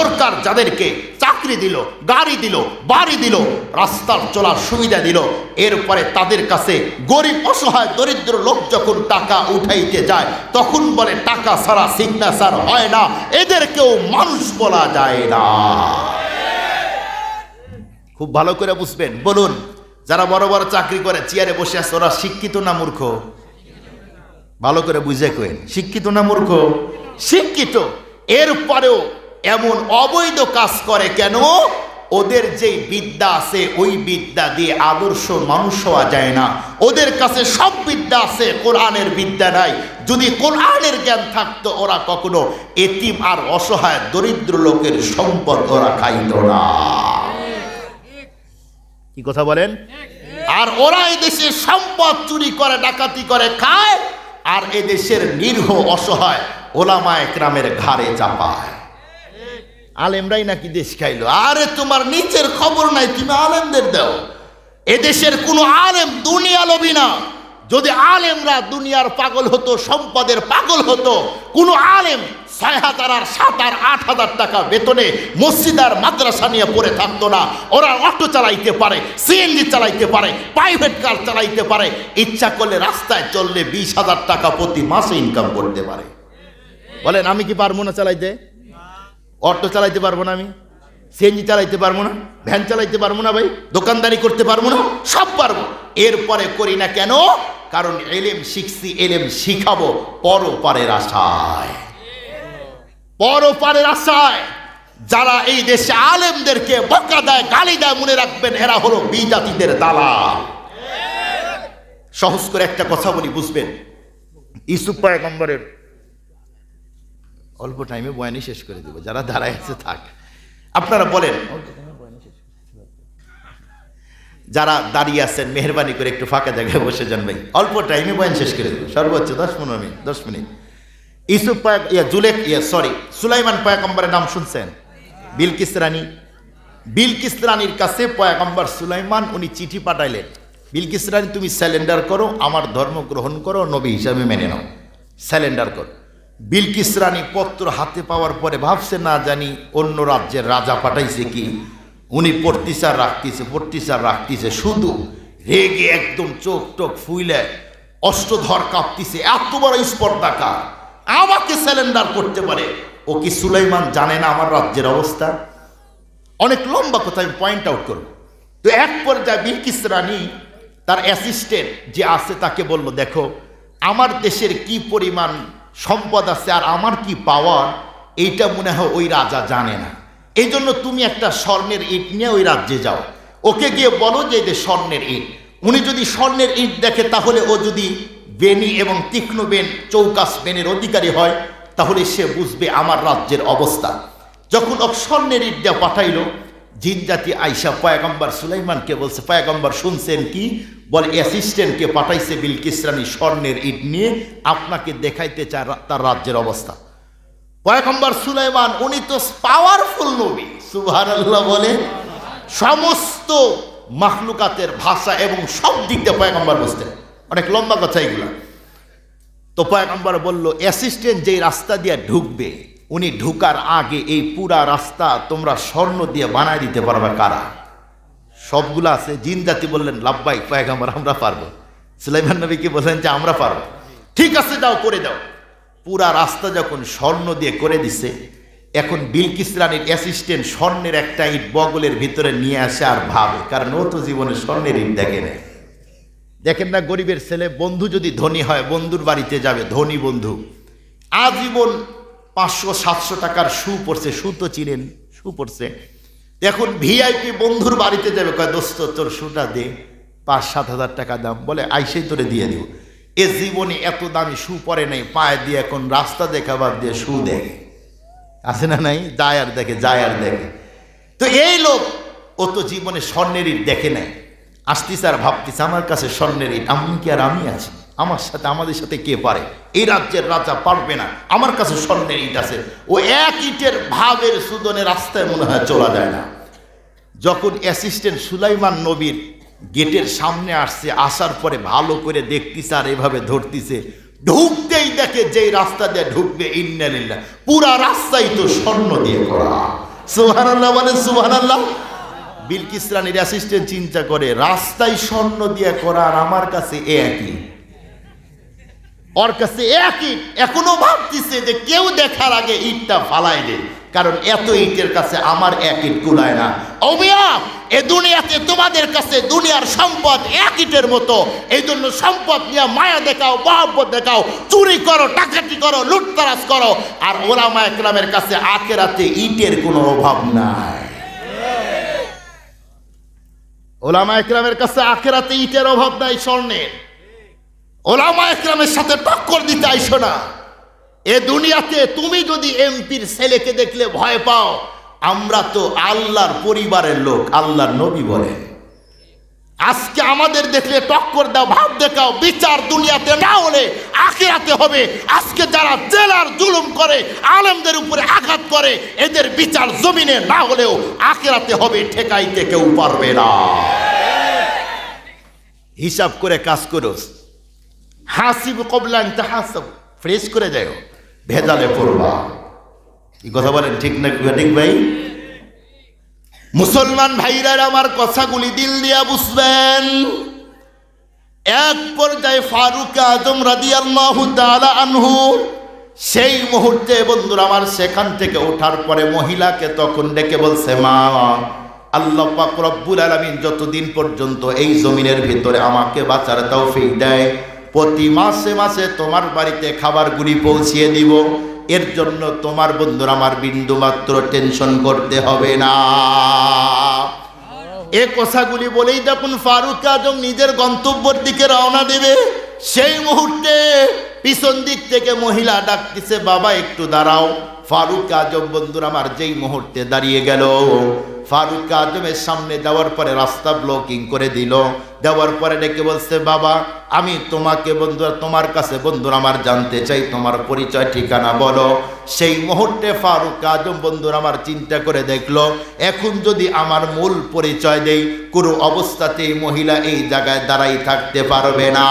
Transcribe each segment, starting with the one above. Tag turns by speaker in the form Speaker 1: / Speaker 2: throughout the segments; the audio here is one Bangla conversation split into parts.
Speaker 1: সরকার যাদেরকে চাকরি দিল, গাড়ি দিল, বাড়ি দিল, রাস্তার চলার সুবিধা দিল, এরপরে তাদের কাছে গরিব, অসহায়, দরিদ্র লোক যখন টাকা উঠাইতে যায়, তখন বলে, টাকা ছাড়া সিগনেচার হয় না, এদেরকেও মানুষ বলা যায় না। খুব ভালো করে বুঝবেন। বলুন, যারা বড় বড় চাকরি করে, চেয়ারে বসে আছে, ওরা শিক্ষিত না মূর্খ? ভালো করে বুঝে কেন শিক্ষিত না মূর্খ? শিক্ষিত। এরপরেও এমন অবৈধ কাজ করে কেন? ওদের যেই বিদ্যা আছে, ওই বিদ্যা দিয়ে আদর্শ মানুষ হওয়া যায় না। ওদের কাছে সব বিদ্যা আছে, কোরআনের বিদ্যা নাই। যদি কোরআনের জ্ঞান থাকতো, ওরা কখনো এতিম আর অসহায় দরিদ্র লোকের সম্পদ ওরা খাইত না। কি কথা বলেন? আর ওরা এই দেশে সম্পদ চুরি করে, ডাকাতি করে, খায়, আর এ দেশের নির্হ অসহায় ওলামায় গ্রামের ঘাড়ে চাপায়। আলেমরাই নাকি দেশ খাইলো। আরে, তোমার নিচের খবর নাই, তুমি আলেমদের দাও। এদেশের কোনো আলেম দুনিয়া লবি না। যদি আলেমরা দুনিয়ার পাগল হতো, সম্পদের পাগল হতো, কোনো আলেম ছয় হাজার আর সাত আর আট হাজার টাকা বেতনে মসজিদ আর মাদ্রাসা নিয়ে পড়ে থাকতো না। ওরা অটো চালাইতে পারে, সিএনজি চালাইতে পারে, প্রাইভেট কার চালাইতে পারে। ইচ্ছা করলে রাস্তায় চললে বিশ হাজার টাকা প্রতি মাসে ইনকাম করতে পারে। বলেন, আমি কি পারব না চালাইতে? অটো চালাইতে পারব না আমি সিএনজি চালাইতে পারব না, ভ্যান চালাইতে পারব না ভাই, দোকানদারি করতে পারব না, সব পারব। এরপরে করি না কেন? কারণ এলেম শিখছি, এলেম শিখাবো পরপারের আশায়। পরপারের আশায়। যারা এই দেশে আলেমদেরকে বকা দেয়, গালি দেয়, মনে রাখবেন এরা হলো বিজাতিদের দালা সহজ করে একটা কথা বলি, বুঝবেন? ইসুফ পয়গম্বরের অল্প টাইমে বয়ানি শেষ করে দেবো। যারা দাঁড়ায় আছে, থাক। আপনারা বলেন। যারা দাঁড়িয়ে আছেন, মেহরবানি করে একটু ফাঁকা জায়গায় বসে যান ভাই। অল্প টাইমে বয়ান শেষ করে দেবো। সর্বোচ্চ দশ পনেরো মিনিট, দশ মিনিট। ইসুফ পায়ক ইয়া জুলেক ইয়া সরি সুলাইমান পয়াকম্বরের নাম শুনছেন? বিলকিস রানী। বিলকিস রানীর কাছে পয়াকম্বর সুলাইমান, উনি চিঠি পাঠাইলেন। বিলকিস রানী, তুমি স্যালেন্ডার করো, আমার ধর্ম গ্রহণ করো, নবী হিসাবে মেনে নাও। স্যালেন্ডার করো। বিলকিস রানী পত্র হাতে পাওয়ার পরে ভাবছে, না জানি, অন্য রাজ্যের রাজা পাঠাইছে কি? উনি পড়তিসার রাখতিছে পড়তিসার রাখতেছে, শুধু রেগে একদম চোখ টোক ফুইলে অষ্টধর কাঁপতিছে, এত বড় স্পর্ধাকার, আমাকে স্যালেন্ডার করতে পারে? ও কি সুলাইমান জানে না আমার রাজ্যের অবস্থা? অনেক লম্বা কথা, আমি পয়েন্ট আউট করব। তো এক পর্যায়ে বিলকিস রানী তার অ্যাসিস্ট্যান্ট যে আছে তাকে বলল, দেখো, আমার দেশের কি পরিমাণ সম্পদ আছে আর আমার কি পাওয়ার? এইটা মনে হয় ওই রাজা জানে না। এই জন্য তুমি একটা স্বর্ণের ইট নিয়ে ওই রাজ্যে যাও। ওকে গিয়ে বলো যে যে স্বর্ণের ইট। উনি যদি স্বর্ণের ইট দেখে, তাহলে ও যদি বেনি এবং তীক্ষ্ণ বেন চৌকাস বেনের অধিকারী হয়, তাহলে সে বুঝবে আমার রাজ্যের অবস্থা। যখন ও স্বর্ণের ইট দেওয়া পাঠাইলো জিন জাতি আইসা পয়াগম্বর সুলাইমানকে বলছে, পয়াগম্বর শুনছেন কি? বলে, অ্যাসিস্ট্যান্টকে পাঠাইছে বিলকিস রানী স্বর্ণের ইট নিয়ে, আপনাকে দেখাইতে চায় তার রাজ্যের অবস্থা। পয়গম্বর সুলাইমান, উনি তো পাওয়ারফুল নবী, সুবহানাল্লাহ বলে। সমস্ত মাখলুকাতের ভাষা এবং সব দিক দিয়ে পয়গম্বর বুঝতেন। অনেক লম্বা কথা এগুলা। তো পয়গম্বর বলল, অ্যাসিস্ট্যান্ট যেই রাস্তা দিয়ে ঢুকবে উনি ঢুকার আগে এই পুরা রাস্তা তোমরা স্বর্ণ দিয়ে বানায় দিতে পারবে কারা? সবগুলো আছে জিন জাতি বললেন, লাভবাই, পয়গম্বর, আমরা পারব। সুলাইমান নবী কি বললেন যে, আমরা পারব। ঠিক আছে, যাও, করে দাও। পুরা রাস্তা যখন স্বর্ণ দিয়ে করে দিছে, এখন বিলকিস রানীর অ্যাসিস্ট্যান্ট স্বর্ণের একটা ইট বগলের ভিতরে নিয়ে আসে আর ভাবে, কারণ ও তো জীবনে স্বর্ণের ইট দেখে নেয় দেখেন না, গরিবের ছেলে, বন্ধু যদি ধনী হয়, বন্ধুর বাড়িতে যাবে, ধনী বন্ধু। আজীবন পাঁচশো, সাতশো টাকার শু পড়ছে শু তো চিনেন শু পড়ছে। এখন ভিআইপি বন্ধুর বাড়িতে যাবে, কয়, দোস্ত, তোর শুটা দে, পাঁচ, সাত হাজার টাকা দাম। বলে, আইসেই তোরে দিয়ে দিব। এ জীবনে এত দামি শু পরে নাই, পায়ে দিয়ে এখন রাস্তা দেখাবার দিয়ে শু দেখে। আছে না নাই? যায় আর দেখে, যায় আর দেখে। তো এই লোক, ও তো জীবনে স্বর্ণের ইট দেখে নাই। আসতিস আর ভাবতিস আমার কাছে স্বর্ণের ইট, আমি কি আর আমি আছি? আমার সাথে, আমাদের সাথে কে পারে? এই রাজ্যের রাজা পারবে না। আমার কাছে স্বর্ণের ইট আছে। ও এক ইটের ভাবের সুদনে রাস্তায় মনে হয় চলা যায় না। যখন অ্যাসিস্ট্যান্ট সুলাইমান নবীর গেটের সামনে আসছে, আসার পরে ভালো করে দেখতিছে আর এভাবে ধরতিছে, ঢুকতেই দেখে যেই রাস্তা দিয়ে ঢুকবে ইন্নালিল্লা পুরা রাস্তাই তো স্বর্ণ দিয়ে করা। সুহান মানে বলে সুহান আল্লাহ বিলকিস রানীর অ্যাসিস্ট্যান্ট চিন্তা করে রাস্তায় স্বর্ণ দিয়ে করা আর আমার কাছে এ একই। ওর কাছে একই, এখনও ভাবতেছে যে কেউ দেখার আগে ইটটা ফালাই দে কারণ এত ইটের কাছে আমার এক ইট কুলায় না। অমিয়া, এ দুনিয়াতে তোমাদের কাছে দুনিয়ার সম্পদ এক ইটের মতো। এই জন্য সম্পদ নিয়ে মায়া দেখাও, মহাব্বত দেখাও, চুরি করো টাকাটি করো, লুটতারাজ করো। আর ওলামা একরামের কাছে আখেরাতে ইটের কোনো অভাব নাই। ওলামা একরামের কাছে আখেরাতে ইটের অভাব নাই স্বর্ণের। ওলামা সাথে টক্কর দিতে আইসো না। এ দুনিয়াতে তুমি যদি এমপির ছেলেকে দেখলে ভয় পাও, আমরা তো আল্লাহর পরিবারের লোক, আল্লাহর নবী বলে। আজকে আমাদের দেখলে টক্কর দাও, ভাব দেখাও, বিচার দুনিয়াতে না হলে আখেরাতে হবে। আজকে যারা জেলার জুলুম করে, আলেমদের উপরে আঘাত করে, এদের বিচার জমিনে না হলেও আখেরাতে হবে, ঠেকাইতে কেউ পারবে না। হিসাব করে কাজ করো। হাসিব কবলান তাহাসব ফ্রেশ করে যাও ভেজালে পড়বা। এই কথা বলেন, ঠিক না ঠিক ভাই? মুসলমান ভাইরা আমার কথাগুলি দিল দিয়া বুঝবেন। এক পর্যায়ে ফারুক আজম রাদিয়াল্লাহু তাআলা আনহু, সেই মুহূর্তে বন্ধুরা আমার সেখান থেকে ওঠার পরে মহিলাকে তখন ডেকে বলছে, মা, আল্লাহ পাক রব্বুল আলামিন যতদিন পর্যন্ত এই জমিনের ভিতরে আমাকে বাঁচার তৌফিক দেয় প্রতি মাসে মাসে তোমার বাড়িতে খাবারগুলি পৌঁছিয়ে দিব। এর জন্য তোমার বন্ধুর আমার বিন্দু মাত্র টেনশন করতে হবে না। এ কথাগুলি বলেই যখন ফারুক আজম নিজের গন্তব্যের দিকে রওনা দেবে। সেই মুহূর্তে পিছন দিক থেকে মহিলা ডাকতেছে, বাবা, একটু দাঁড়াও। ফারুক আজম, বন্ধুরা, আমার যেই মুহূর্তে দাঁড়িয়ে গেল। ফারুক আজমের সামনে যাওয়ার পরে রাস্তা ব্লকিং করে দিল। দেওয়ার পরে ডেকে বলছে, বাবা, আমি তোমাকে বন্ধুরা তোমার কাছে বন্ধুরা আমার জানতে চাই, তোমার পরিচয়, ঠিকানা বলো। সেই মুহূর্তে ফারুক আজম বন্ধুরা আমার চিন্তা করে দেখল, এখন যদি আমার মূল পরিচয় দেই, কোনো অবস্থাতেই মহিলা এই জায়গায় দাঁড়াই থাকতে পারবে না।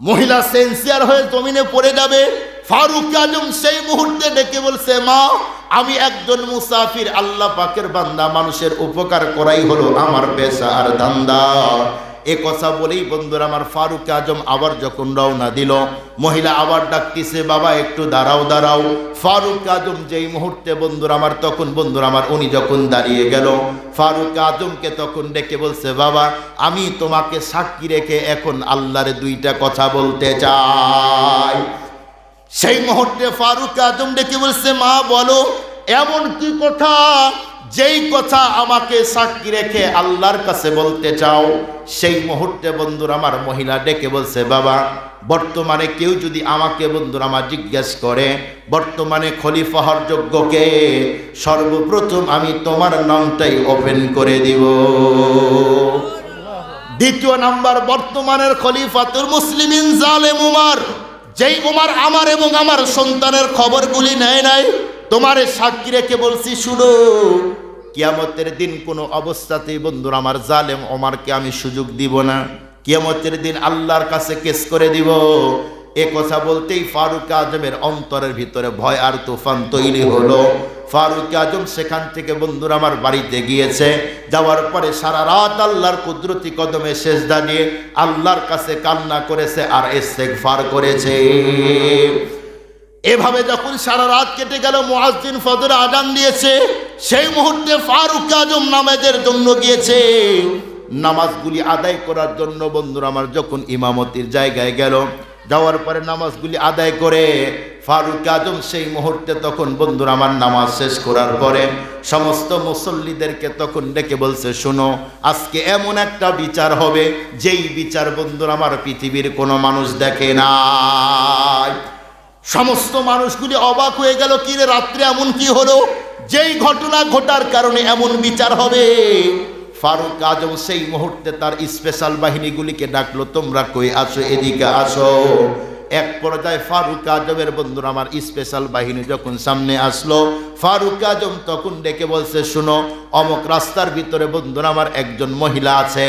Speaker 1: মহিলা সেন্সিয়ার হয়ে জমিনে পড়ে যাবে। ফারুক আজম সেই মুহূর্তে ডেকে বলছে, মা আমি একজন মুসাফির, আল্লাহ পাকের বান্দা, মানুষের উপকার করাই হলো আমার পেশা আর ধান্দা। এ কথা বলেই বন্ধুরা, আমার ফারুক আজম আবার যখন রওনা দিল, মহিলা আবার ডাকতেছে, বাবা, একটু দাঁড়াও দাঁড়াও। ফারুক আজম যেই মুহূর্তে বন্ধুরা, আমার তখন বন্ধুরা, আমার উনি যখন দাঁড়িয়ে গেল, ফারুক আজমকে তখন ডেকে বলছে, বাবা, আমি তোমাকে সাক্ষী রেখে এখন আল্লাহর দুইটা কথা বলতে চাই। সেই মুহূর্তে ফারুক আজম ডেকে বলছে, মা, বলো, এমন কি কথা? যেই কথা আমাকে সাক্ষী রেখে আল্লাহর কাছে বলতে চাও, সেই মুহূর্তে বন্ধুর আমার মহিলা ডেকে বলছে, বাবা, বর্তমানে কেউ যদি আমাকে বন্ধুর আমার জিজ্ঞেস করে, বর্তমানে খলিফা হওয়ার যোগ্যকে সর্বপ্রথম আমি তোমার নামটাই ওপেন করে দিব। দ্বিতীয় নাম্বার, বর্তমানের খলিফাতুল মুসলিমিন জালেম উমার। যেই উমার আমার এবং আমার সন্তানের খবরগুলি নেয় নাই, তোমার সাক্ষী রেখে বলছি, শুনো, কিয়ামতের দিন কোনো অবস্থাতেই বন্ধুরা আমার জালেম ওমারকে আমি সুযোগ দিব না। কিয়ামতের দিন আল্লাহর কাছে কেস করে দিব। এ কথা বলতেই ফারুক আজমের অন্তরের ভিতরে ভয় আর তুফান তৈরি হলো। ফারুক আজম সেখান থেকে বন্ধুরা আমার বাড়িতে গিয়েছে। যাওয়ার পরে সারা রাত আল্লাহর কুদরতি কদমে শেষ দাঁড়িয়ে আল্লাহর কাছে কান্না করেছে আর ফার করেছে। এভাবে যখন সারা রাত কেটে গেল মুআজ্জিন ফজর আজান দিয়েছে সেই মুহূর্তে ফারুক আজম নামাজের জন্য গিয়েছে। নামাজগুলি আদায় করার জন্য বন্ধুরা আমার যখন ইমামতির জায়গায় গেল যাওয়ার পরে নামাজগুলি আদায় করে ফারুক আজম সেই মুহূর্তে তখন, বন্ধুরা, আমার নামাজ শেষ করার পরে সমস্ত মুসল্লিদেরকে তখন ডেকে বলছে, শোনো, আজকে এমন একটা বিচার হবে, যেই বিচার, বন্ধুরা, আমার পৃথিবীর কোনো মানুষ দেখে না সমস্ত মানুষগুলি অবাক হয়ে গেল, কি রে, রাত্রে এমন কি হলো? যেই ঘটনা ঘটার কারণে এমন বিচার হবে। ফারুক আজম সেই মুহূর্তে তার স্পেশাল বাহিনীগুলিকে ডাকলো, তোমরা কই আসো এদিকে আসো এক পর্যায়ে ফারুক আজমের বন্ধুরা আমার স্পেশাল বাহিনী যখন সামনে আসলো, ফারুক আজম তখন ডেকে বলছে, শুনো, অমক রাস্তার ভিতরে বন্ধুরা আমার একজন মহিলা আছে।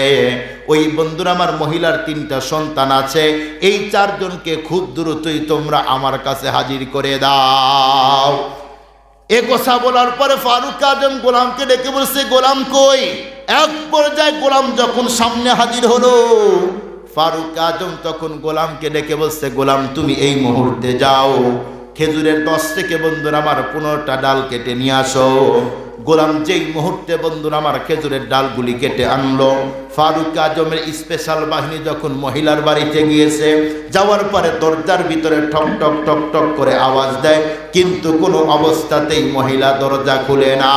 Speaker 1: ওই বন্ধুরা আমার মহিলার তিনটা সন্তান আছে। এই চারজনকে খুব দ্রুতই তোমরা আমার কাছে হাজির করে দাও। এ কথা বলার পরে ফারুক আজম গোলামকে ডেকে বলছে, গোলাম কই? এক পর্যায়ে গোলাম যখন সামনে হাজির হলো, ফারুক আজম তখন গোলামকে ডেকে বলছে, গোলাম, তুমি এই মুহূর্তে যাও, খেজুরের দশ থেকে বন্ধুরা আমার পনেরোটা ডাল কেটে নিয়ে আসো। গোলাম যেই মুহূর্তে বন্ধুরা আমার খেজুরের ডালগুলি কেটে আনলো, ফারুক আজমের স্পেশাল বাহিনী যখন মহিলার বাড়িতে গিয়েছে, যাওয়ার পরে দরজার ভিতরে ঠক ঠক ঠক ঠক করে আওয়াজ দেয়, কিন্তু কোনো অবস্থাতেই মহিলা দরজা খুলে না।